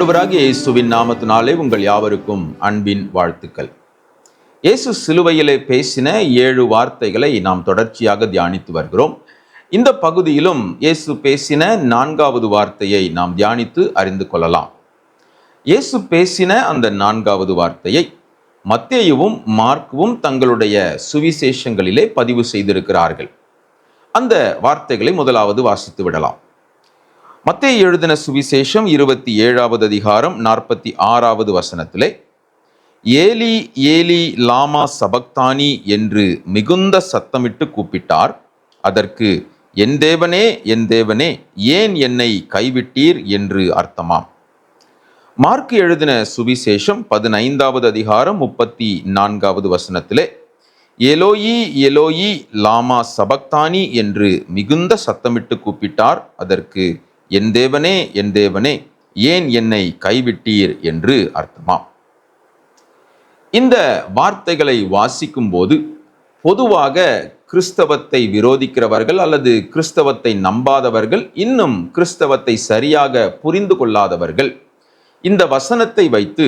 ஆண்டவராகிய இயேசுவின் நாமத்தினாலே உங்கள் யாவருக்கும் அன்பின் வாழ்த்துக்கள். இயேசு சிலுவையிலே பேசின ஏழு வார்த்தைகளை நாம் தொடர்ச்சியாக தியானித்து வருகிறோம். இந்த பகுதியிலும் இயேசு பேசின நான்காவது வார்த்தையை நாம் தியானித்து அறிந்து கொள்ளலாம். இயேசு பேசின அந்த நான்காவது வார்த்தையை மத்தேயுவும் மார்க்கும் தங்களுடைய சுவிசேஷங்களிலே பதிவு செய்திருக்கிறார்கள். அந்த வார்த்தைகளை முதலாவது வாசித்து விடலாம். மத்திய எழுதின சுவிசேஷம் இருபத்தி ஏழாவது அதிகாரம் நாற்பத்தி ஆறாவது வசனத்திலே ஏலி ஏலி லாமா சபக்தானி என்று மிகுந்த சத்தமிட்டு கூப்பிட்டார். அதற்கு என் தேவனே என் தேவனே ஏன் என்னை கைவிட்டீர்? என்று அர்த்தமாம். மார்க்கு எழுதின சுவிசேஷம் பதினைந்தாவது அதிகாரம் முப்பத்தி நான்காவது வசனத்திலே எலோயி எலோயி லாமா சபக்தானி என்று மிகுந்த சத்தமிட்டு கூப்பிட்டார். அதற்கு என் தேவனே என் தேவனே ஏன் என்னை கைவிட்டீர் என்று அர்த்தமா? இந்த வார்த்தைகளை வாசிக்கும் போது பொதுவாக கிறிஸ்தவத்தை விரோதிக்கிறவர்கள் அல்லது கிறிஸ்தவத்தை நம்பாதவர்கள் இன்னும் கிறிஸ்தவத்தை சரியாக புரிந்து கொள்ளாதவர்கள் இந்த வசனத்தை வைத்து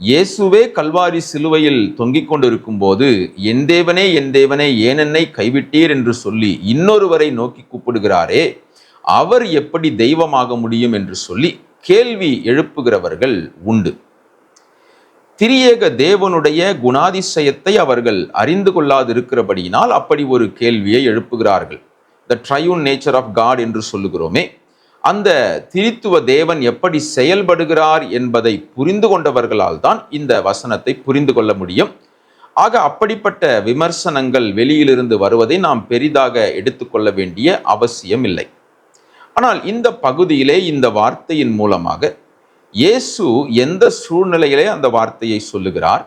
இயேசுவே கல்வாரி சிலுவையில் தொங்கிக் கொண்டிருக்கும் போது என் தேவனே என் தேவனே ஏனென்னை கைவிட்டீர் என்று சொல்லி இன்னொருவரை நோக்கி கூப்பிடுகிறாரே அவர் எப்படி தெய்வமாக முடியும் என்று சொல்லி கேள்வி எழுப்புகிறவர்கள் உண்டு. திரியேக தேவனுடைய குணாதிசயத்தை அவர்கள் அறிந்து கொள்ளாதிருக்கிறபடியினால் அப்படி ஒரு கேள்வியை எழுப்புகிறார்கள். The triune nature of God என்று சொல்லுகிறோமே அந்த திரித்துவ தேவன் எப்படி செயல்படுகிறார் என்பதை புரிந்து கொண்டவர்களால் தான் இந்த வசனத்தை புரிந்து கொள்ள முடியும். ஆக அப்படிப்பட்ட விமர்சனங்கள் வெளியிலிருந்து வருவதை நாம் பெரிதாக எடுத்துக்கொள்ள வேண்டிய அவசியம் இல்லை ஆனால் இந்த பகுதியிலே இந்த வார்த்தையின் மூலமாக இயேசு எந்த சூழ்நிலையிலே அந்த வார்த்தையை சொல்லுகிறார்?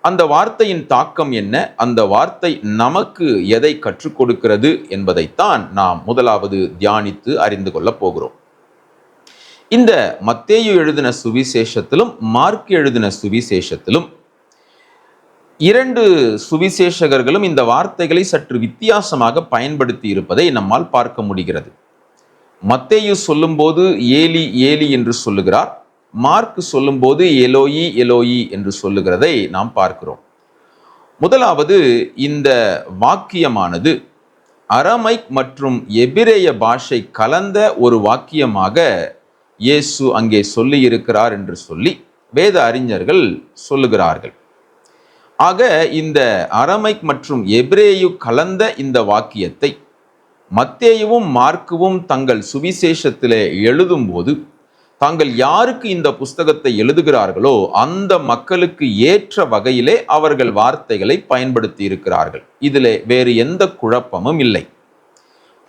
அந்த வார்த்தையின் தாக்கம் என்ன? அந்த வார்த்தை நமக்கு எதை கற்றுக் கொடுக்கிறது என்பதைத்தான் நாம் முதலாவது தியானித்து அறிந்து கொள்ளப் போகிறோம். இந்த மத்தேயு எழுதின சுவிசேஷத்திலும் மார்க் எழுதின சுவிசேஷத்திலும் இரண்டு சுவிசேஷகர்களும் இந்த வார்த்தைகளை சற்று வித்தியாசமாக பயன்படுத்தி இருப்பதை நம்மால் பார்க்க முடிகிறது. மத்தேயு சொல்லும்போது ஏலி ஏலி என்று சொல்லுகிறார். மார்க் சொல்லும்போது எலோயி எலோயி என்று சொல்லுகிறதை நாம் பார்க்கிறோம். முதலாவது இந்த வாக்கியமானது அரமைக் மற்றும் எபிரேய பாஷை கலந்த ஒரு வாக்கியமாக இயேசு அங்கே சொல்லி இருக்கிறார் என்று சொல்லி வேத அறிஞர்கள் சொல்லுகிறார்கள். ஆக இந்த அரமைக் மற்றும் எபிரேயு கலந்த இந்த வாக்கியத்தை மத்தேயுவும் மார்க்குவும் தங்கள் சுவிசேஷத்திலே எழுதும்போது தாங்கள் யாருக்கு இந்த புஸ்தகத்தை எழுதுகிறார்களோ அந்த மக்களுக்கு ஏற்ற வகையிலே அவர்கள் வார்த்தைகளை பயன்படுத்தி இருக்கிறார்கள் இதிலே வேறு எந்த குழப்பமும் இல்லை.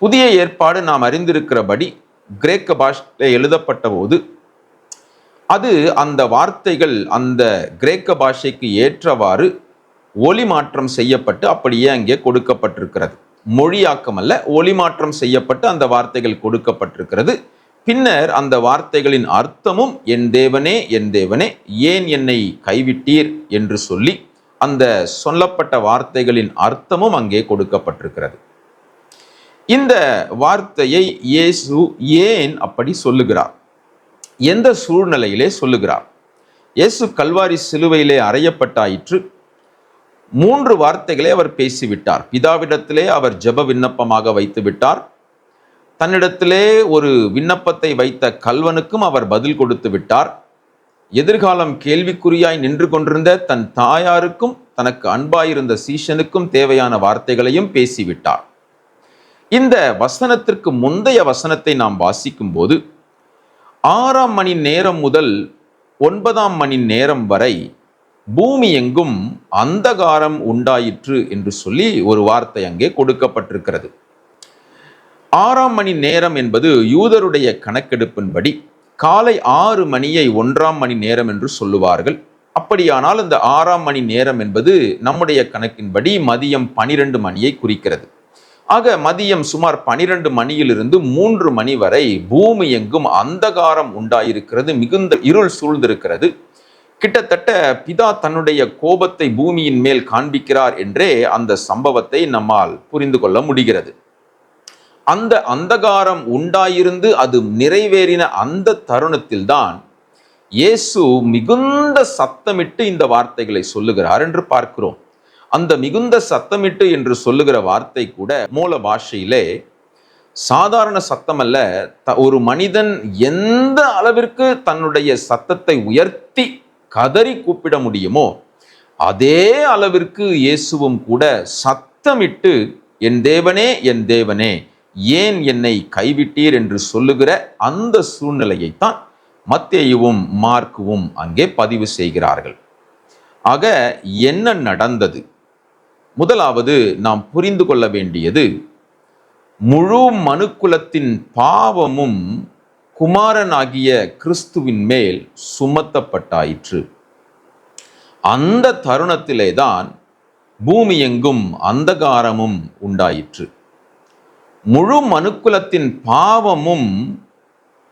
புதிய ஏற்பாடு நாம் அறிந்திருக்கிறபடி கிரேக்க பாஷையில் எழுதப்பட்ட போது அது அந்த வார்த்தைகள் அந்த கிரேக்க பாஷைக்கு ஏற்றவாறு ஒளி மாற்றம் செய்யப்பட்டு அப்படியே அங்கே கொடுக்கப்பட்டிருக்கிறது. மொழியாக்கம் அல்ல ஒளிமாற்றம் செய்யப்பட்டு அந்த வார்த்தைகள் கொடுக்கப்பட்டிருக்கிறது. பின்னர் அந்த வார்த்தைகளின் அர்த்தமும் என் தேவனே என் தேவனே ஏன் என்னை கைவிட்டீர்? என்று சொல்லி அந்த சொல்லப்பட்ட வார்த்தைகளின் அர்த்தமும் அங்கே கொடுக்கப்பட்டிருக்கிறது. இந்த வார்த்தையை இயேசு ஏன் அப்படி சொல்லுகிறார்? எந்த சூழ்நிலையிலே சொல்லுகிறார்? இயேசு கல்வாரி சிலுவையிலே அறையப்பட்டாயிற்று மூன்று வார்த்தைகளை அவர் பேசிவிட்டார். பிதாவிடத்திலே அவர் ஜெப விண்ணப்பமாக வைத்து விட்டார் தன்னிடத்திலே ஒரு விண்ணப்பத்தை வைத்த கல்வனுக்கும் அவர் பதில் கொடுத்து விட்டார். எதிர்காலம் கேள்விக்குறியாய் நின்று கொண்டிருந்த தன் தாயாருக்கும் தனக்கு அன்பாயிருந்த சீஷனுக்கும் தேவையான வார்த்தைகளையும் பேசிவிட்டார். இந்த வசனத்திற்கு முந்தைய வசனத்தை நாம் வாசிக்கும் போது ஆறாம் மணி நேரம் முதல் ஒன்பதாம் மணி நேரம் வரை பூமி எங்கும் அந்தகாரம் உண்டாயிற்று என்று சொல்லி ஒரு வார்த்தை அங்கே கொடுக்கப்பட்டிருக்கிறது. ஆறாம் மணி நேரம் என்பது யூதருடைய கணக்கெடுப்பின்படி காலை ஆறு மணியை ஒன்றாம் மணி நேரம் என்று சொல்லுவார்கள். அப்படியானால் இந்த ஆறாம் மணி நேரம் என்பது நம்முடைய கணக்கின்படி மதியம் பனிரெண்டு மணியை குறிக்கிறது. ஆக மதியம் சுமார் பனிரெண்டு மணியிலிருந்து மூன்று மணி வரை பூமி எங்கும் அந்தகாரம் உண்டாயிருக்கிறது மிகுந்த இருள் சூழ்ந்திருக்கிறது. கிட்டத்தட்ட பிதா தன்னுடைய கோபத்தை பூமியின் மேல் காண்பிக்கிறார் என்றே அந்த சம்பவத்தை நம்மால் புரிந்து கொள்ள முடிகிறது. அந்த அந்தகாரம் உண்டாயிருந்து அது நிறைவேறின அந்த தருணத்தில்தான் இயேசு மிகுந்த சத்தமிட்டு இந்த வார்த்தைகளை சொல்லுகிறார் என்று பார்க்கிறோம். அந்த மிகுந்த சத்தமிட்டு என்று சொல்லுகிற வார்த்தை கூட மூல பாஷையிலே சாதாரண சத்தம் அல்ல த- ஒரு மனிதன் எந்த அளவிற்கு தன்னுடைய சத்தத்தை உயர்த்தி கதறி கூப்பிட முடியுமோ அதே அளவிற்கு இயேசுவும் கூட சத்தமிட்டு என் தேவனே என் தேவனே ஏன் என்னை கைவிட்டீர்? என்று சொல்லுகிற அந்த சூழ்நிலையைத்தான் மத்தேயுவும் மார்க்குவும் அங்கே பதிவு செய்கிறார்கள். ஆக என்ன நடந்தது? முதலாவது நாம் புரிந்து கொள்ள வேண்டியது முழு மனுக்குலத்தின் பாவமும் குமாரனாகிய கிறிஸ்துவின் மேல் சுமத்தப்பட்டாயிற்று. அந்த தருணத்திலே தான் பூமி எங்கும் அந்தகாரமும் உண்டாயிற்று. முழு மனுக்குலத்தின் பாவமும்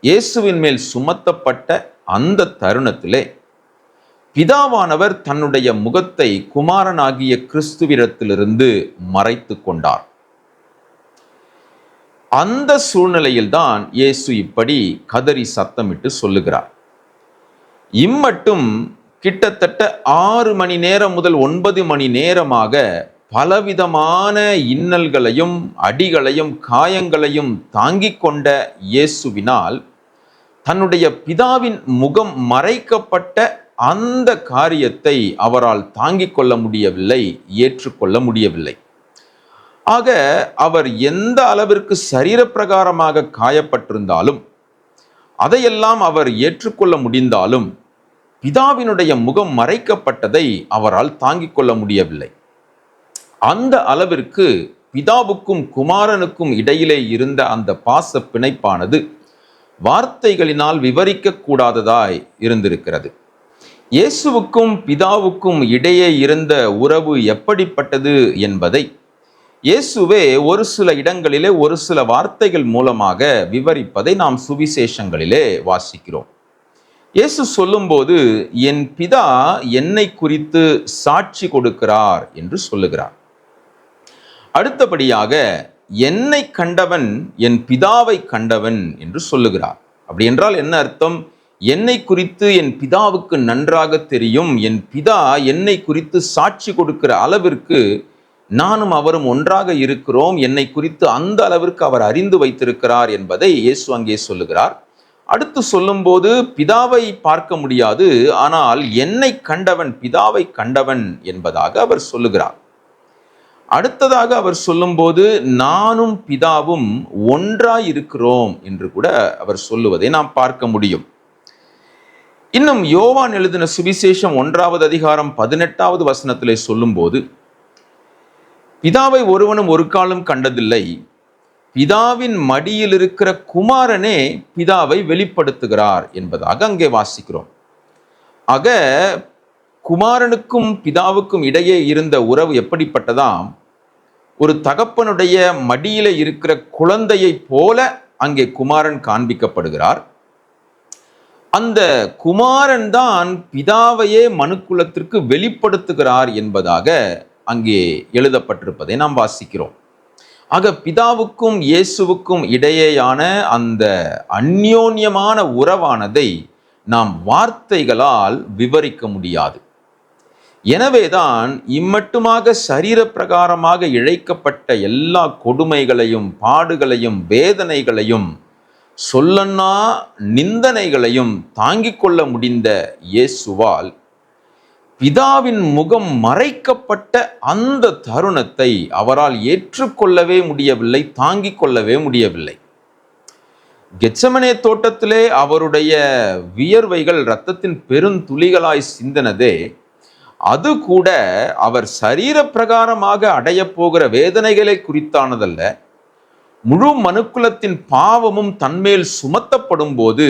இயேசுவின் மேல் சுமத்தப்பட்ட அந்த தருணத்திலே பிதாவானவர் தன்னுடைய முகத்தை குமாரனாகிய கிறிஸ்துவிடத்திலிருந்து மறைத்து கொண்டார். அந்த சூழ்நிலையில்தான் இயேசு இப்படி கதறி சத்தமிட்டு சொல்லுகிறார். இம்மட்டும் கிட்டத்தட்ட ஆறு மணி நேரம் முதல் ஒன்பது மணி நேரமாக பலவிதமான இன்னல்களையும் அடிகளையும் காயங்களையும் தாங்கிக் கொண்ட இயேசுவினால் தன்னுடைய பிதாவின் முகம் மறைக்கப்பட்ட அந்த காரியத்தை அவரால் தாங்கிக் கொள்ள முடியவில்லை ஏற்றுக்கொள்ள முடியவில்லை. ஆக அவர் எந்த அளவிற்கு சரீரப்பிரகாரமாக காயப்பட்டிருந்தாலும் அதையெல்லாம் அவர் ஏற்றுக்கொள்ள முடிந்தாலும் பிதாவினுடைய முகம் மறைக்கப்பட்டதை அவரால் தாங்கிக் கொள்ள முடியவில்லை. அந்த அளவிற்கு பிதாவுக்கும் குமாரனுக்கும் இடையிலே இருந்த அந்த பாச பிணைப்பானது வார்த்தைகளினால் விவரிக்க கூடாததாய் இருந்திருக்கிறது. இயேசுவுக்கும் பிதாவுக்கும் இடையே இருந்த உறவு எப்படிப்பட்டது என்பதை இயேசுவே ஒரு சில இடங்களிலே ஒரு சில வார்த்தைகள் மூலமாக விவரிப்பதை நாம் சுவிசேஷங்களிலே வாசிக்கிறோம். இயேசு சொல்லும்போது என் பிதா என்னை குறித்து சாட்சி கொடுக்கிறார் என்று சொல்லுகிறார். அடுத்தபடியாக என்னை கண்டவன் என் பிதாவை கண்டவன் என்று சொல்லுகிறார். அப்படி என்றால் என்ன அர்த்தம்? என்னை குறித்து என் பிதாவுக்கு நன்றாக தெரியும். என் பிதா என்னை குறித்து சாட்சி கொடுக்கிற அளவிற்கு நானும் அவரும் ஒன்றாக இருக்கிறோம். என்னை குறித்து அந்த அளவிற்கு அவர் அறிந்து வைத்திருக்கிறார் என்பதை இயேசு அங்கே சொல்லுகிறார். அடுத்து சொல்லும்போது பிதாவை பார்க்க முடியாது. ஆனால் என்னை கண்டவன் பிதாவை கண்டவன் என்பதாக அவர் சொல்லுகிறார். அடுத்ததாக அவர் சொல்லும்போது நானும் பிதாவும் ஒன்றாய் இருக்கிறோம் என்று கூட அவர் சொல்லுவதை நாம் பார்க்க முடியும். இன்னும் யோவான் எழுதின சுவிசேஷம் ஒன்றாவது அதிகாரம் பதினெட்டாவது வசனத்திலே சொல்லும்போது பிதாவை ஒருவனும் ஒரு காலம் கண்டதில்லை. பிதாவின் மடியில் இருக்கிற குமாரனே பிதாவை வெளிப்படுத்துகிறார் என்பதாக அங்கே வாசிக்கிறோம். ஆக குமாரனுக்கும் பிதாவுக்கும் இடையே இருந்த உறவு எப்படிப்பட்டதாம்? ஒரு தகப்பனுடைய மடியில இருக்கிற குழந்தையைப் போல அங்கே குமாரன் காண்பிக்கப்படுகிறார். அந்த குமாரன் தான் பிதாவையே மனுக்குலத்திற்கு வெளிப்படுத்துகிறார் என்பதாக அங்கே எழுதப்பட்டிருப்பதை நாம் வாசிக்கிறோம். ஆக பிதாவுக்கும் இயேசுவுக்கும் இடையேயான அந்த அந்யோன்யமான உறவானதை நாம் வார்த்தைகளால் விவரிக்க முடியாது. எனவேதான் இம்மட்டுமாக சரீர பிரகாரமாக இழைக்கப்பட்ட எல்லா கொடுமைகளையும் பாடுகளையும் வேதனைகளையும் சொல்லன்னா நிந்தனைகளையும் தாங்கிக் கொள்ள முடிந்த இயேசுவால் பிதாவின் முகம் மறைக்கப்பட்ட அந்த தருணத்தை அவரால் ஏற்றுக்கொள்ளவே முடியவில்லை தாங்கிக் கொள்ளவே முடியவில்லை. கெச்சமனே தோட்டத்திலே அவருடைய வியர்வைகள் இரத்தத்தின் பெருந்துளிகளாய் சிந்தனதே அது கூட அவர் சரீர பிரகாரமாக அடையப் போகிற வேதனைகளை குறித்தானதல்ல. முழு மனுக்குலத்தின் பாவமும் தன்மேல் சுமத்தப்படும் போது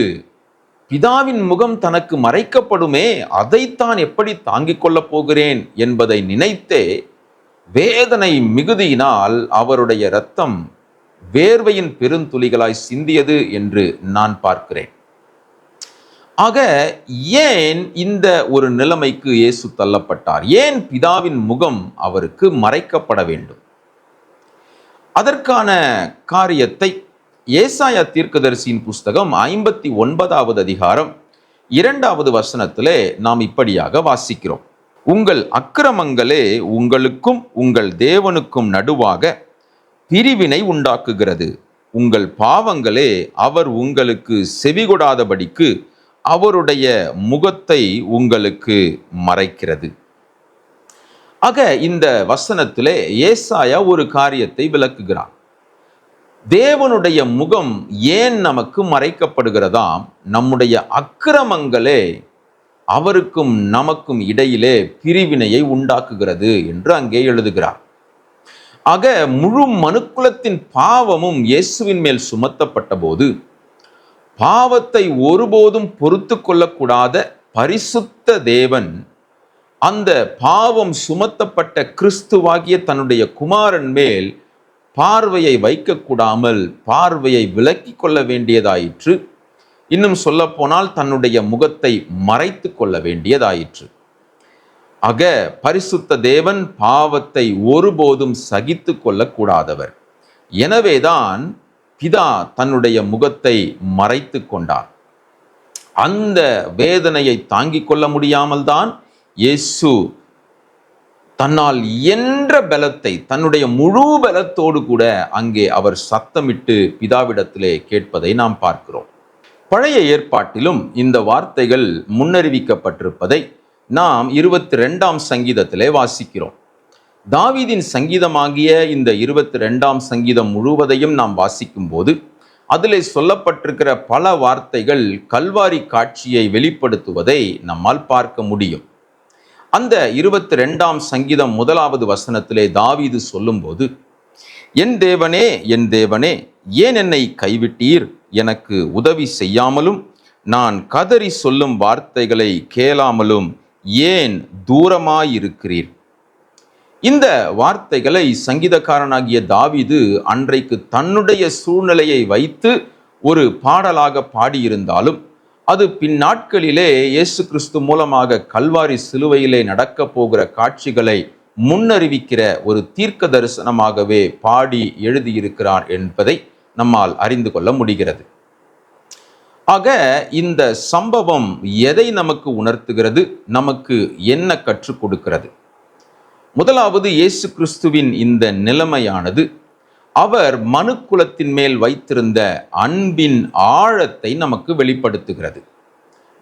பிதாவின் முகம் தனக்கு மறைக்கப்படுமே அதைத்தான் எப்படி தாங்கிக் கொள்ளப் போகிறேன் என்பதை நினைத்தே வேதனை மிகுதியினால் அவருடைய இரத்தம் வேர்வையின் பெருந்துளிகளாய் சிந்தியது என்று நான் பார்க்கிறேன். ஆக ஏன் இந்த ஒரு நிலைமைக்கு இயேசு தள்ளப்பட்டார்? ஏன் பிதாவின் முகம் அவருக்கு மறைக்கப்பட வேண்டும்? அதற்கான காரியத்தை ஏசாயா தீர்க்கதரிசியின் புஸ்தகம் ஐம்பத்தி ஒன்பதாவது அதிகாரம் இரண்டாவது வசனத்திலே நாம் இப்படியாக வாசிக்கிறோம். உங்கள் அக்கிரமங்களே உங்களுக்கும் உங்கள் தேவனுக்கும் நடுவாக பிரிவினை உண்டாக்குகிறது. உங்கள் பாவங்களே அவர் உங்களுக்கு செவிகொடாதபடிக்கு அவருடைய முகத்தை உங்களுக்கு மறைக்கிறது. ஆக இந்த வசனத்திலே ஏசாயா ஒரு காரியத்தை விளக்குகிறான் தேவனுடைய முகம் ஏன் நமக்கு மறைக்கப்படுகிறதாம் நம்முடைய அக்கிரமங்களே அவருக்கும் நமக்கும் இடையிலே பிரிவினையை உண்டாக்குகிறது என்று அங்கே எழுதுகிறார். ஆக முழு மனுக்குலத்தின் பாவமும் இயேசுவின் மேல் சுமத்தப்பட்ட போது பாவத்தை ஒருபோதும் பொறுத்து கொள்ளக்கூடாத பரிசுத்த தேவன் அந்த பாவம் சுமத்தப்பட்ட கிறிஸ்துவாகிய தன்னுடைய குமாரன் மேல் பார்வையை வைக்கக்கூடாமல் பார்வையை விலக்கி கொள்ள வேண்டியதாயிற்று. இன்னும் சொல்லப்போனால் தன்னுடைய முகத்தை மறைத்து கொள்ள வேண்டியதாயிற்று. அக பரிசுத்த தேவன் பாவத்தை ஒருபோதும் சகித்து கொள்ளக்கூடாதவர். எனவேதான் பிதா தன்னுடைய முகத்தை மறைத்து கொண்டார். அந்த வேதனையை தாங்கிக் கொள்ள முடியாமல் தான் இயேசு தன்னால் இயன்ற பலத்தை தன்னுடைய முழு பலத்தோடு கூட அங்கே அவர் சத்தமிட்டு பிதாவிடத்திலே கேட்பதை நாம் பார்க்கிறோம். பழைய ஏற்பாட்டிலும் இந்த வார்த்தைகள் முன்னறிவிக்கப்பட்டிருப்பதை நாம் இருபத்தி ரெண்டாம் சங்கீதத்திலே வாசிக்கிறோம். தாவீதின் சங்கீதமாகிய இந்த இருபத்தி ரெண்டாம் சங்கீதம் முழுவதையும் நாம் வாசிக்கும் போது அதிலே சொல்லப்பட்டிருக்கிற பல வார்த்தைகள் கல்வாரி காட்சியை வெளிப்படுத்துவதை நம்மால் பார்க்க முடியும். அந்த இருபத்தி ரெண்டாம் சங்கீதம் முதலாவது வசனத்திலே தாவீது சொல்லும்போது என் தேவனே என் தேவனே ஏன் என்னை கைவிட்டீர்? எனக்கு உதவி செய்யாமலும் நான் கதறி சொல்லும் வார்த்தைகளை கேளாமலும் ஏன் தூரமாயிருக்கிறீர்? இந்த வார்த்தைகளை சங்கீதக்காரனாகிய தாவிது அன்றைக்கு தன்னுடைய சூழ்நிலையை வைத்து ஒரு பாடலாக பாடியிருந்தாலும் அது பின்னாட்களிலே இயேசு கிறிஸ்து மூலமாக கல்வாரி சிலுவையிலே நடக்கப் போகிற காட்சிகளை முன்னறிவிக்கிற ஒரு தீர்க்க தரிசனமாகவே பாடி எழுதியிருக்கிறார் என்பதை நம்மால் அறிந்து கொள்ள முடிகிறது. ஆக இந்த சம்பவம் எதை நமக்கு உணர்த்துகிறது? நமக்கு என்ன கற்றுக் கொடுக்கிறது? முதலாவது இயேசு கிறிஸ்துவின் இந்த நிலைமையானது அவர் மனுக்குலத்தின் மேல் வைத்திருந்த அன்பின் ஆழத்தை நமக்கு வெளிப்படுத்துகிறது.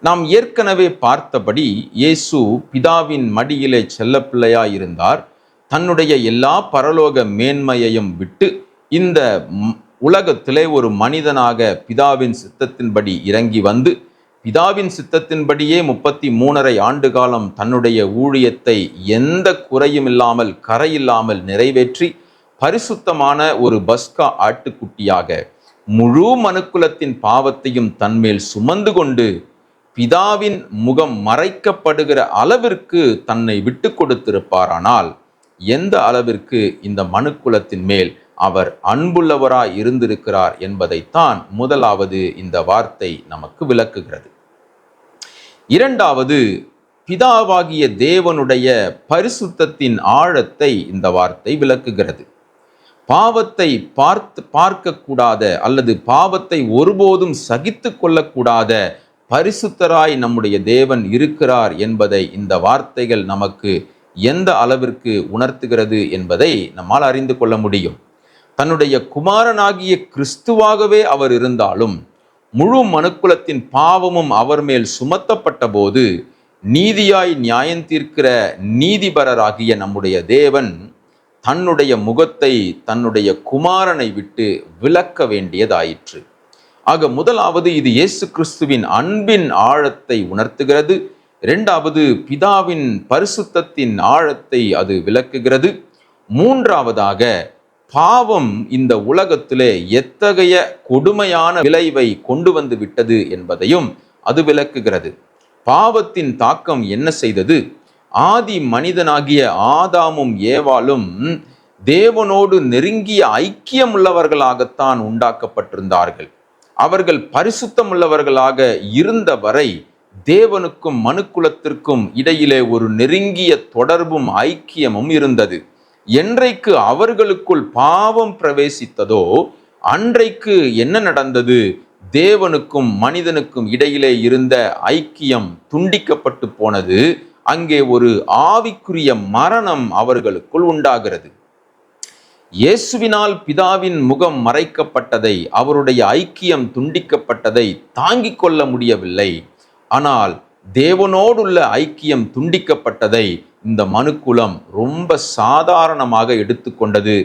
நாம் ஏற்கனவே பார்த்தபடி இயேசு பிதாவின் மடியிலே செல்லப்பிள்ளையாய் இருந்தார் தன்னுடைய எல்லா பரலோக மேன்மையையும் விட்டு இந்த உலகத்திலே ஒரு மனிதனாக பிதாவின் சித்தத்தின்படி இறங்கி வந்து பிதாவின் சித்தத்தின்படியே முப்பத்தி மூணரை ஆண்டு காலம் தன்னுடைய ஊழியத்தை எந்த குறையும் இல்லாமல் கரையில்லாமல் நிறைவேற்றி பரிசுத்தமான ஒரு பஸ்கா ஆட்டுக்குட்டியாக முழு மனுக்குலத்தின் பாவத்தையும் தன்மேல் சுமந்து கொண்டு பிதாவின் முகம் மறைக்கப்படுகிற அளவிற்கு தன்னை விட்டு கொடுத்திருப்பாரானால் எந்த அளவிற்கு இந்த மனுக்குலத்தின் மேல் அவர் அன்புள்ளவராய் இருந்திருக்கிறார் என்பதைத்தான் முதலாவது இந்த வார்த்தை நமக்கு விளக்குகிறது. இரண்டாவது பிதாவாகிய தேவனுடைய பரிசுத்தத்தின் ஆழத்தை இந்த வார்த்தை விளக்குகிறது. பாவத்தை பார்த்து பார்க்கக்கூடாத அல்லது பாவத்தை ஒருபோதும் சகித்து கொள்ளக்கூடாத பரிசுத்தராய் நம்முடைய தேவன் இருக்கிறார் என்பதை இந்த வார்த்தைகள் நமக்கு எந்த அளவிற்கு உணர்த்துகிறது என்பதை நம்மால் அறிந்து கொள்ள முடியும். தன்னுடைய குமாரனாகிய கிறிஸ்துவாகவே அவர் இருந்தாலும் முழு மனுக்குலத்தின் பாவமும் அவர் மேல் சுமத்தப்பட்ட போது நீதியாய் நியாயம் தீர்க்கிற நீதிபரராகிய நம்முடைய தேவன் தன்னுடைய முகத்தை தன்னுடைய குமாரனை விட்டு விலக்க வேண்டியதாயிற்று. ஆக முதலாவது இது இயேசு கிறிஸ்துவின் அன்பின் ஆழத்தை உணர்த்துகிறது. இரண்டாவது பிதாவின் பரிசுத்தத்தின் ஆழத்தை அது விளக்குகிறது. மூன்றாவதாக பாவம் இந்த உலகத்திலே எத்தகைய கொடுமையான விளைவை கொண்டு வந்து விட்டது என்பதையும் அது விளக்குகிறது. பாவத்தின் தாக்கம் என்ன செய்தது? ஆதி மனிதனாகிய ஆதாமும் ஏவாளும் தேவனோடு நெருங்கிய ஐக்கியம் உள்ளவர்களாகத்தான் உண்டாக்கப்பட்டிருந்தார்கள். அவர்கள் பரிசுத்தம் உள்ளவர்களாக இருந்த வரை தேவனுக்கும் மனுக்குலத்திற்கும் இடையிலே ஒரு நெருங்கிய தொடர்பும் ஐக்கியமும் இருந்தது. என்றைக்கு அவர்களுக்குள் பாவம் பிரவேசித்ததோ அன்றைக்கு என்ன நடந்தது? தேவனுக்கும் மனிதனுக்கும் இடையிலே இருந்த ஐக்கியம் துண்டிக்கப்பட்டு போனது. அங்கே ஒரு ஆவிக்குரிய மரணம் அவர்களுக்குள் உண்டாகிறது. இயேசுவினால் பிதாவின் முகம் மறைக்கப்பட்டதை அவருடைய ஐக்கியம் துண்டிக்கப்பட்டதை தாங்கிக் கொள்ள முடியவில்லை. ஆனால் தேவனோடுள்ள ஐக்கியம் துண்டிக்கப்பட்டதை இந்த மனுக்குலம் ரொம்ப சாதாரணமாக எடுத்துக்கொண்டது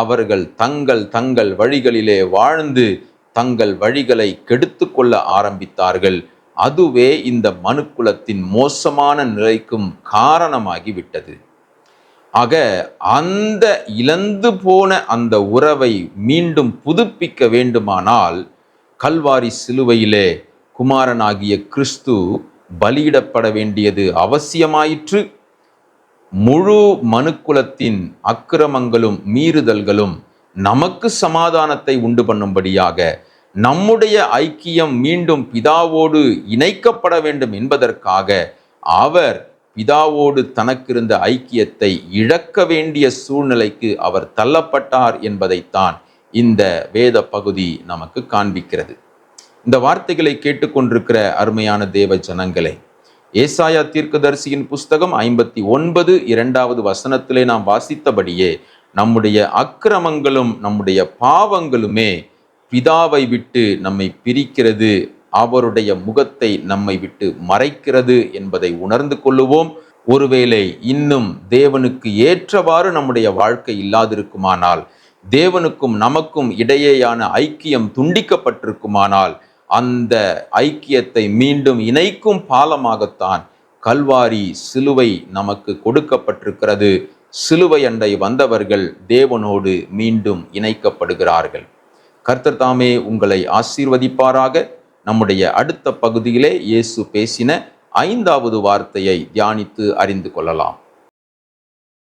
அவர்கள் தங்கள் தங்கள் வழிகளிலே வாழ்ந்து தங்கள் வழிகளை கெடுத்து கொள்ள ஆரம்பித்தார்கள். அதுவே இந்த மனுக்குலத்தின் மோசமான நிலைக்கும் காரணமாகிவிட்டது ஆக அந்த இழந்து போன அந்த உறவை மீண்டும் புதுப்பிக்க வேண்டுமானால் கல்வாரி சிலுவையிலே குமாரனாகிய கிறிஸ்து பலியிடப்பட வேண்டியது அவசியமாயிற்று. முழு மனுக்குலத்தின் அக்கிரமங்களும் மீறுதல்களும் நமக்கு சமாதானத்தை உண்டு பண்ணும்படியாக நம்முடைய ஐக்கியம் மீண்டும் பிதாவோடு இணைக்கப்பட வேண்டும் என்பதற்காக அவர் பிதாவோடு தனக்கிருந்த ஐக்கியத்தை இழக்க வேண்டிய சூழ்நிலைக்கு அவர் தள்ளப்பட்டார் என்பதைத்தான் இந்த வேத பகுதி நமக்கு காண்பிக்கிறது. இந்த வார்த்தைகளை கேட்டுக்கொண்டிருக்கிற அருமையான தேவ ஜனங்களே ஏசாயா தீர்க்கதரிசியின் புஸ்தகம் ஐம்பத்தி ஒன்பது இரண்டாவது வசனத்திலே நாம் வாசித்தபடியே நம்முடைய அக்கிரமங்களும் நம்முடைய பாவங்களுமே பிதாவை விட்டு நம்மை பிரிக்கிறது அவருடைய முகத்தை நம்மை விட்டு மறைக்கிறது என்பதை உணர்ந்து கொள்ளுவோம். ஒருவேளை இன்னும் தேவனுக்கு ஏற்றவாறு நம்முடைய வாழ்க்கை இல்லாதிருக்குமானால் தேவனுக்கும் நமக்கும் இடையேயான ஐக்கியம் துண்டிக்கப்பட்டிருக்குமானால் அந்த ஐக்கியத்தை மீண்டும் இணைக்கும் பாலமாகத்தான் கல்வாரி சிலுவை நமக்கு கொடுக்கப்பட்டிருக்கிறது. சிலுவை அண்டை வந்தவர்கள் தேவனோடு மீண்டும் இணைக்கப்படுகிறார்கள். கர்த்தர் தாமே உங்களை ஆசீர்வதிப்பாராக. நம்முடைய அடுத்த பகுதியிலே இயேசு பேசின ஐந்தாவது வார்த்தையை தியானித்து அறிந்து கொள்ளலாம்.